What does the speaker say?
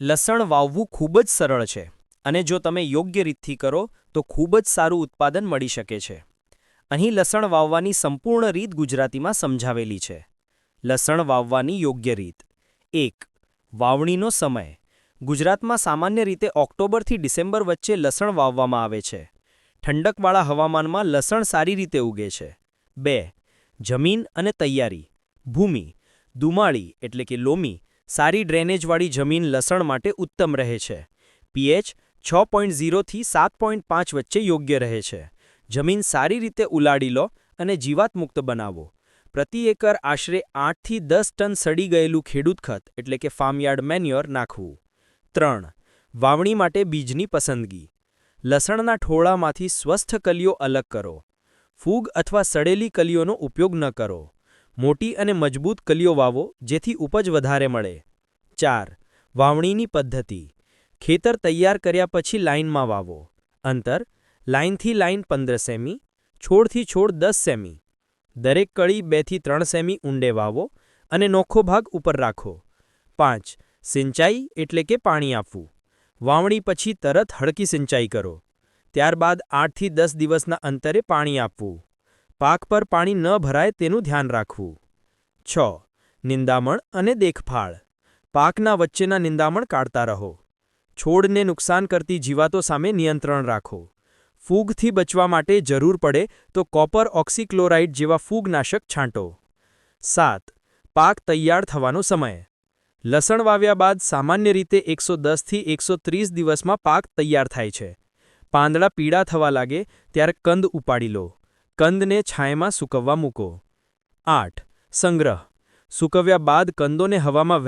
લસણ વાવવું ખૂબ જ સરળ છે અને જો તમે યોગ્ય રીતથી કરો, તો ખૂબ જ સારું ઉત્પાદન મળી શકે છે. અહીં લસણ વાવવાની સંપૂર્ણ રીત ગુજરાતીમાં સમજાવેલી છે. લસણ વાવવાની યોગ્ય રીત. એક, વાવણીનો સમય. ગુજરાતમાં સામાન્ય રીતે ઓક્ટોબરથી ડિસેમ્બર વચ્ચે લસણ વાવવામાં આવે છે. ઠંડકવાળા હવામાનમાં લસણ સારી રીતે ઉગે છે. બે, જમીન અને તૈયારી. ભૂમિ, દુમાળી એટલે કે લોમી સારી ડ્રેનેજવાળી જમીન લસણ માટે ઉત્તમ રહે છે. પીએચ છ પોઈન્ટ ઝીરોથી સાત પોઈન્ટ પાંચ વચ્ચે યોગ્ય રહે છે. જમીન સારી રીતે ઉલાડી લો અને જીવાતમુક્ત બનાવો. પ્રતિ એકર આશરે આઠથી દસ ટન સડી ગયેલું ખેડૂત ખત, એટલે કે ફાર્મયાર્ડ મેન્યોર, નાખવું. ત્રણ. વાવણી માટે બીજની પસંદગી. લસણના ઠોળામાંથી સ્વસ્થ કલીઓ અલગ કરો. ફૂગ અથવા સડેલી કલીઓનો ઉપયોગ ન કરો. મોટી અને મજબૂત કલીઓ વાવો, જેથી ઉપજ વધારે મળે. ચાર, વાવણીની પદ્ધતિ. ખેતર તૈયાર કર્યા પછી લાઇનમાં વાવો. અંતર, લાઇનથી લાઇન પંદર સેમી, છોડથી છોડ દસ સેમી. દરેક કળી બેથી ત્રણ સેમી ઊંડે વાવો અને નોખો ભાગ ઉપર રાખો. પાંચ, સિંચાઈ એટલે કે પાણી આપવું. વાવણી પછી તરત હળકી સિંચાઈ કરો. ત્યારબાદ આઠથી દસ દિવસના અંતરે પાણી આપવું. પાક પર પાણી ન ભરાય તેનું ધ્યાન રાખવું. છ. નિંદામણ અને દેખભાળ. પાકના વચ્ચેના નિંદામણ કાઢતા રહો. છોડને નુકસાન કરતી જીવાતો સામે નિયંત્રણ રાખો. ફૂગથી બચવા માટે જરૂર પડે તો કોપર ઓક્સીક્લોરાઇડ જેવા ફૂગનાશક છાંટો. સાત. પાક તૈયાર થવાનો સમય. લસણ વાવ્યા બાદ સામાન્ય રીતે એકસો દસથી એકસો ત્રીસ દિવસમાં પાક તૈયાર થાય છે. પાંદડા પીળા થવા લાગે, ત્યારે કંદ ઉપાડી લો. કંદને છાંયમાં સૂકવવા મૂકો. આઠ. સંગ્રહ. સૂકવ્યા બાદ કંદોને હવામાં